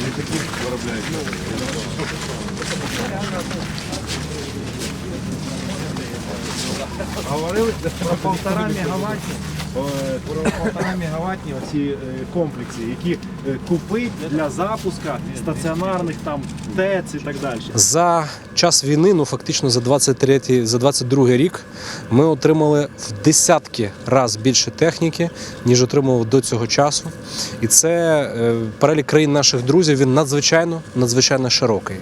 Никаких таких. Говорили про полтора мегаватні. е, Про полтора мегаватні оці е, комплекси, які е, купить для запуска стаціонарних там ТЕЦ і так далі. За час війни, ну фактично за 23, за 22 рік, ми отримали в десятки раз більше техніки, ніж отримував до цього часу. І це е, перелік країн наших друзів він надзвичайно надзвичайно широкий.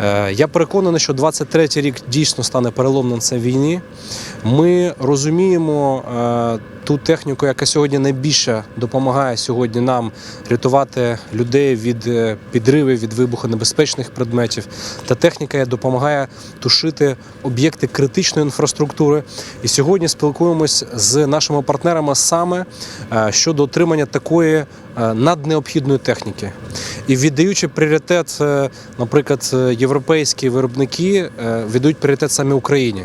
Е, Я переконаний, що 23-й рік дійсно стане переломним цій війні. Ми розуміємо е, ту техніку, яка сьогодні найбільше допомагає сьогодні нам рятувати людей від е, підривів, від вибухонебезпечних предметів. Та техніка допомагає тушити об'єкти критичної інфраструктури. І сьогодні спілкуємось з нашими партнерами саме щодо отримання такої наднеобхідної техніки. І віддаючи пріоритет, е, наприклад, е, європейські виробники е, віддають пріоритет саме Україні.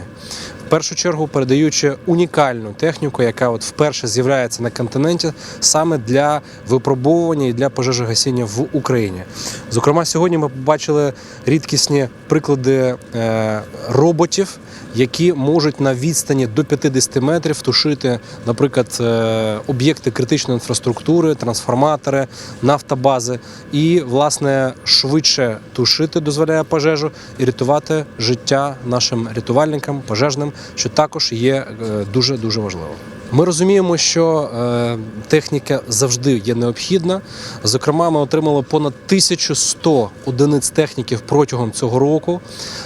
Першу чергу передаючи унікальну техніку, яка от вперше з'являється на континенті саме для випробовування і для пожежогасіння в Україні. Зокрема, сьогодні ми побачили рідкісні приклади е, роботів, які можуть на відстані до 50 метрів тушити, наприклад, е, об'єкти критичної інфраструктури, трансформатори, нафтобази, і власне швидше тушити дозволяє пожежу і рятувати життя нашим рятувальникам, пожежним, що також є дуже дуже важливо. Ми розуміємо, що е, техніка завжди є необхідна. Зокрема, ми отримали понад 1100 одиниць техніки протягом цього року.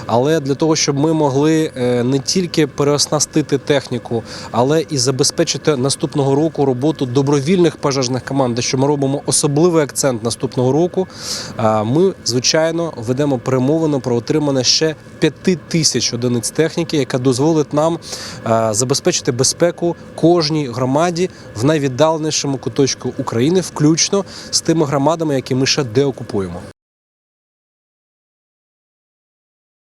Але для того, щоб ми могли е, не тільки переоснастити техніку, але і забезпечити наступного року роботу добровільних пожежних команд, що ми робимо особливий акцент наступного року. Ми звичайно ведемо перемовини про отримання ще 5 тисяч одиниць техніки, яка дозволить нам е, забезпечити безпеку кожній громаді в найвіддаленішому куточку України, включно з тими громадами, які ми ще деокупуємо.